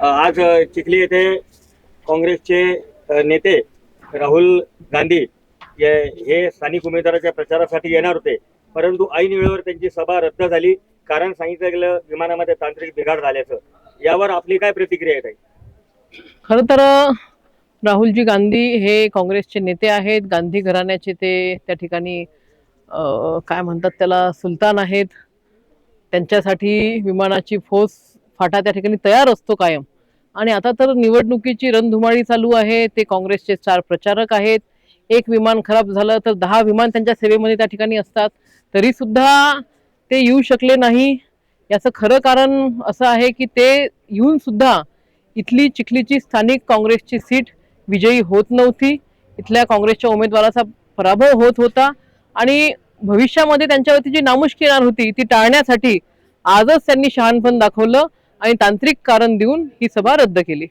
आज चिखली येथे काँग्रेसचे नेते राहुल गांधी हे स्थानिक उमेदवाराच्या प्रचारासाठी येणार होते. परंतु ऐन वेळेवर त्यांची सभा रद्द झाली. कारण सांगितलं गेलं विमानामध्ये तांत्रिक बिघाड झाल्याचं. यावर आपली काय प्रतिक्रिया आहे खर तर राहुलजी गांधी हे काँग्रेसचे नेते आहेत. गांधी घराण्याचे ते त्या ठिकाणी काय म्हणतात त्याला सुलतान आहेत. त्यांच्यासाठी विमानाची फोर्स फाटा त्या ठिकाणी तयार असतो कायम. आणि आता तर निवडणुकीची रणधुमाळी चालू आहे ते काँग्रेसचे चार प्रचारक आहेत. एक विमान खराब झालं तर दहा विमान त्यांच्या सेवेमध्ये त्या ठिकाणी असतात. तरीसुद्धा ते येऊ शकले नाही. याचं खरं कारण असं आहे की ते येऊनसुद्धा इथली चिखलीची स्थानिक काँग्रेसची सीट विजयी होत नव्हती. इथल्या काँग्रेसच्या उमेदवाराचा पराभव होत होता. आणि भविष्यामध्ये त्यांच्यावरती जी नामुष्की येणार होती ती टाळण्यासाठी आजच त्यांनी शहाणपण दाखवलं. आणि तांत्रिक कारण देऊन ही सभा रद्द केली.